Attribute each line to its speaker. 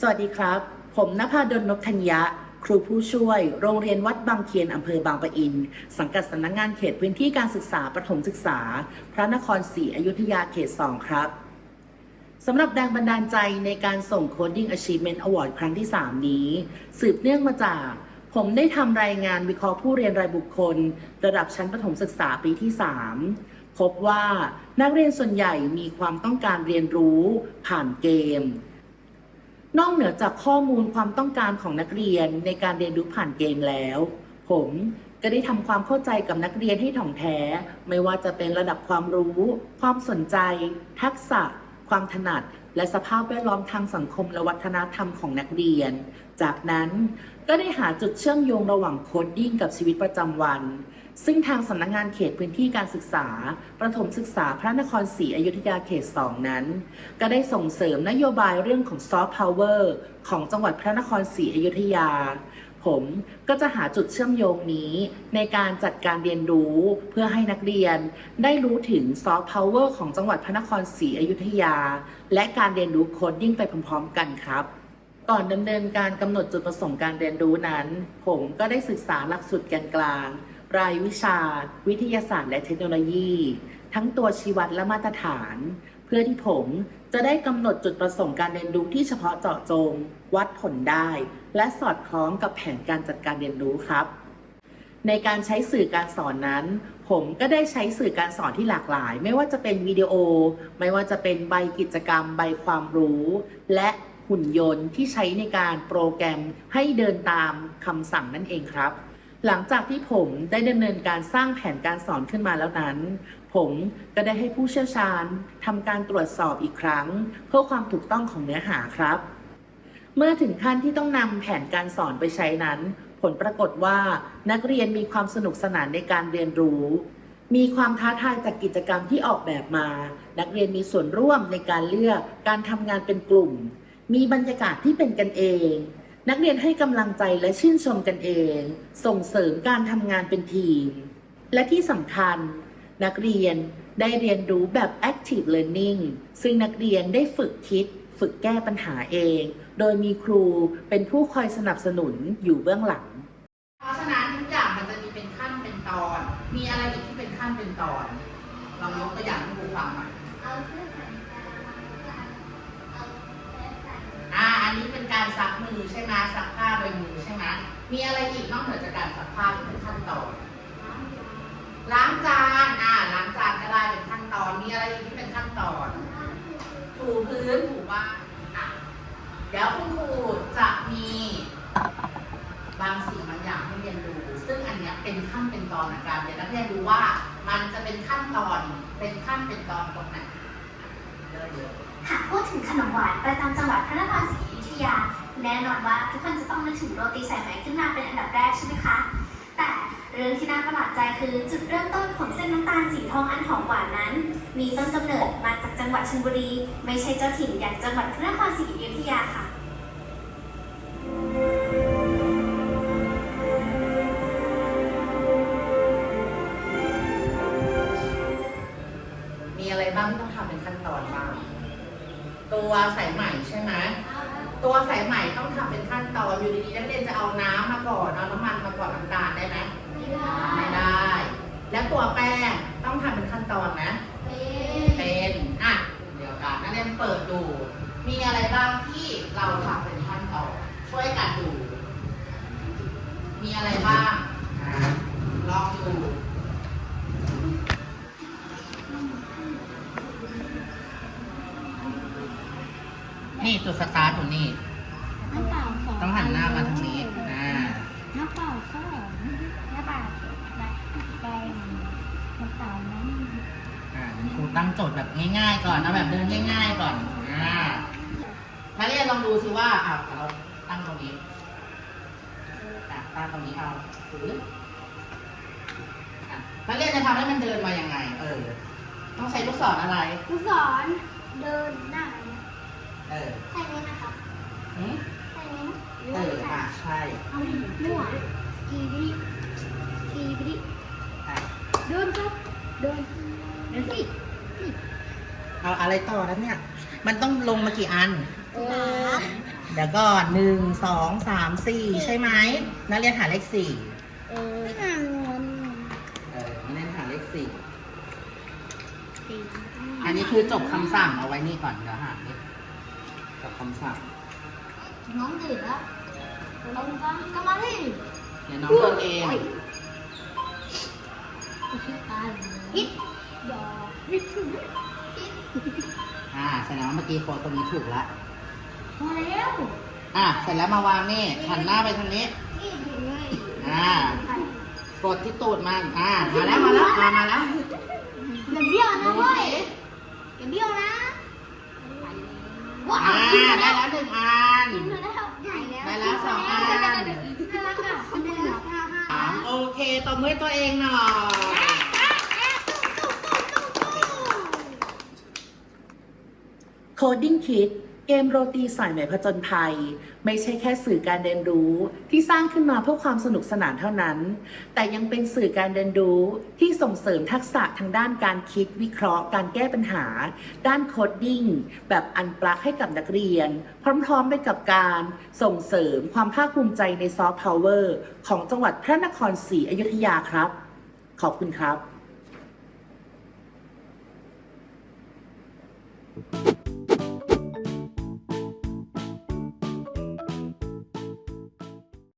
Speaker 1: สวัสดีครับ ผมนภาดลนพธัญญะ ครูผู้ช่วย โรงเรียนวัดบางเคียนอำเภอบางปะอิน สังกัดสำนักงานเขตพื้นที่การศึกษาประถมศึกษา พระนครศรีอยุธยาเขต 2 ครับสำหรับแรงบันดาลใจในการส่ง Coding Achievement Award ครั้งที่ 3 นี้ สืบเนื่องมาจาก ผมได้ทำรายงานวิเคราะห์ผู้เรียนรายบุคคล ระดับชั้นประถมศึกษาปีที่ 3 พบว่านักเรียนส่วนใหญ่มีความต้องการเรียนรู้ผ่านเกม นอกเหนือจากข้อมูลความต้องการของนักเรียนในการเรียนรู้ผ่านเกมแล้ว ผมก็ได้ทำความเข้าใจกับนักเรียนให้ถ่องแท้ ไม่ว่าจะเป็นระดับความรู้ ความสนใจ ทักษะ ความถนัด และสภาพแวดล้อมทางสังคมและวัฒนธรรมของนักเรียน จากนั้นก็ได้หาจุดเชื่อมโยงระหว่างโคดดิ้งกับชีวิตประจำวัน ซึ่งทางสำนักงานเขตพื้นที่การศึกษา ประถมศึกษาพระนครศรีอยุธยาเขต 2 นั้น ก็ได้ส่งเสริมนโยบายเรื่องของซอฟต์พาวเวอร์ของจังหวัดพระนครศรีอยุธยา ผมก็จะหาจุดเชื่อมโยงนี้ในการจัดการเรียนรู้เพื่อให้นักเรียนได้รู้ถึงซอฟต์พาวเวอร์ของจังหวัดพระนครศรีอยุธยา และการเรียนรู้โคดดิ้งไปพร้อมๆ กันครับก่อนดำเนินการกำหนดจุดประสงค์การเรียนรู้นั้น ผมก็ได้ศึกษาหลักสูตรแกนกลาง รายวิชา วิทยาศาสตร์และเทคโนโลยี ทั้งตัวชีวัดและมาตรฐาน เพื่อที่ผม จะได้กำหนดจุดประสงค์การเรียนรู้ที่เฉพาะเจาะจง วัดผลได้ และสอดคล้องกับแผนการจัดการเรียนรู้ครับ ในการใช้สื่อการสอนนั้น ผมก็ได้ใช้สื่อการสอนที่หลากหลาย ไม่ว่าจะเป็นวิดีโอ ไม่ว่าจะเป็นใบกิจกรรม ใบความรู้ และหุ่นยนต์ที่ใช้ในการโปรแกรมให้เดินตามคำสั่งนั่นเองครับ หลังจากที่ผมได้ดำเนินการสร้างแผนการสอนขึ้นมาแล้วนั้น ผมก็ได้ให้ผู้เชี่ยวชาญทำการตรวจสอบอีกครั้ง เพื่อความถูกต้องของเนื้อหาครับ เมื่อถึงขั้นที่ต้องนำแผนการสอนไปใช้นั้น ผลปรากฏว่านักเรียนมีความสนุกสนานในการเรียนรู้ มีความท้าทายจากกิจกรรมที่ออกแบบมา นักเรียนมีส่วนร่วมในการเลือกการทำงานเป็นกลุ่ม มีบรรยากาศที่เป็นกันเอง นักเรียนให้กำลังใจและชื่นชมกันเอง ส่งเสริมการทำงานเป็นทีม และที่สำคัญ นักเรียนได้เรียนรู้แบบ active learning ซึ่งนักเรียนได้ฝึกคิด ฝึกแก้ปัญหาเอง โดยมีครูเป็นผู้คอยสนับสนุนอยู่เบื้องหลัง
Speaker 2: เพราะฉะนั้นทุกอย่างมันจะมีเป็นขั้นเป็นตอน มีอะไรอีกที่เป็นขั้นเป็นตอน เรายกตัวอย่างให้ครูฟังหน่อย
Speaker 3: เอาเสื้อ กา
Speaker 2: รซักมือใช่ไหมซักผ้าโดยมือใช่ไหมมีอะไรอีกนอกเหนือจากการซักผ้าที่เป็นขั้นตอนล้างจานอ่าล้างจานก็ได้เป็นขั้นตอน มีอะไรอีกที่เป็นขั้นตอนถูพื้นถูบ้านอะเดี๋ยวคุณครูจะมีบางสิ่งบางอย่างให้เรียนรู้ ซึ่งอันนี้เป็นขั้นเป็นตอนในการเรียนนักเรียนรู้ว่ามันจะเป็นขั้นตอนเป็นขั้นเป็นตอนตรงไหน
Speaker 3: หากพูดถึงขนมหวานประจำจังหวัดพระนครศรีอยุธยา แน่นอนว่าทุกคนจะต้องนึกถึงโรตีสายไหมขึ้นมาเป็นอันดับแรกใช่ไหมคะ แต่เรื่องที่น่าประหลาดใจคือจุดเริ่มต้นของเส้นน้ำตาลสีทองอันหอมหวานนั้น มีต้นกำเนิดมาจากจังหวัดชลบุรี ไม่ใช่เจ้าถิ่นอย่างจังหวัดพระนครศรีอยุธยาค่ะ
Speaker 2: ตัวสายไหมใช่ไหมตัวสายไหมต้องทำเป็นขั้นตอนอยู่ดีๆนักเรียนจะเอาน้ำมาก่อนเอาน้ำมันมาก่อนน้ำตาลได้ไหมไม่ได้ และตัวแป้งต้องทำเป็นขั้นตอนนะ เป็นอะเดี๋ยวกันนักเรียนเปิดดู มีอะไรบ้างที่เราทำเป็นขั้นตอนช่วยกันดู มีอะไรบ้าง นี่
Speaker 4: น้ำเปล่าสอง
Speaker 2: ต้องหันหน้ามาทางนี้อ่า
Speaker 4: น้ำเปล่าสองน้ำเปล่าแบบแดงน้ำเปล่านั้น
Speaker 2: อ่าครูตั้งโจทย์แบบง่ายๆ ก่อนเอาแบบเดินง่าย ๆ ก่อนอ่านักเรียนลองดูสิว่าอะเราตั้งตรงนี้อะตั้งตรงนี้เอาถืออะนักเรียนจะทำให้มันเดินมายังไง เออ ต้องใช้ลูกศรอะไร
Speaker 4: ผู้สอนเดินหน้า
Speaker 2: เออ
Speaker 4: แค่นี้นะครับ
Speaker 2: หืม
Speaker 4: แค่นี้นะหรือ
Speaker 2: เอ
Speaker 4: ว่า
Speaker 2: อ
Speaker 4: แค่
Speaker 2: อะใช่
Speaker 4: เอามั่วกีบิกีบิ
Speaker 2: อะ
Speaker 4: เดินครับเดินเดินสิสิ
Speaker 2: เอาอะไรต่อแล้วเนี่ย มันต้องลงมากี่อัน
Speaker 4: สาม
Speaker 2: เดี๋ยวก่อนหนึ่งสองสามสี่ใช่ไหมนักเรียนหาเลขสี่
Speaker 4: เออ
Speaker 2: เออนักเรียนหาเลขสี่
Speaker 4: สี่
Speaker 2: อันนี้คือจบคำสั่งเอาไว้นี่ก่อนเดี๋ยวหาเลขจบคำสั่ง
Speaker 4: น้องตื่นแล้วเราก็ก็มาที่
Speaker 2: เดี๋ยวน้องเพิ่มเอง
Speaker 4: ชื่อตาฮิตดอฮิต
Speaker 2: อ่าเสร็จแล้วเมื่อกี้โค้ดตรงนี้ถูกละ
Speaker 4: พอแล้ว
Speaker 2: อะเสร็จแล้วมาวางนี่หันหน้าไปทางนี้
Speaker 4: นี่ถึงเลย
Speaker 2: อ่ากดที่ตูดมันอ่ามาแล้วมาแล้วมามาแล้ว
Speaker 4: อย่าเบี้ยวนะเว้ยอย่าเบี้ยวนะ ว้า
Speaker 2: อ่า
Speaker 4: ว
Speaker 2: ได้แล้วหนึ่งอัน
Speaker 4: กินเลยแล้วใหญ่แล้ว
Speaker 2: ได้แล้วสองอัน
Speaker 4: น่ารักอะน่ารักอะ
Speaker 2: สามโอเคตบมือให้ตัวเองหน่อย
Speaker 1: Coding Kit เกมโรตีสายไหมผจญภัย ไม่ใช่แค่สื่อการเรียนรู้ที่สร้างขึ้นมาเพื่อความสนุกสนานเท่านั้น แต่ยังเป็นสื่อการเรียนรู้ที่ส่งเสริมทักษะทางด้านการคิดวิเคราะห์ การแก้ปัญหา ด้านโคดดิ้งแบบอันปลักให้กับนักเรียน พร้อมๆไปกับการส่งเสริมความภาคภูมิใจในซอฟต์พาวเวอร์ของจังหวัดพระนครศรีอยุธยาครับ ขอบคุณครับ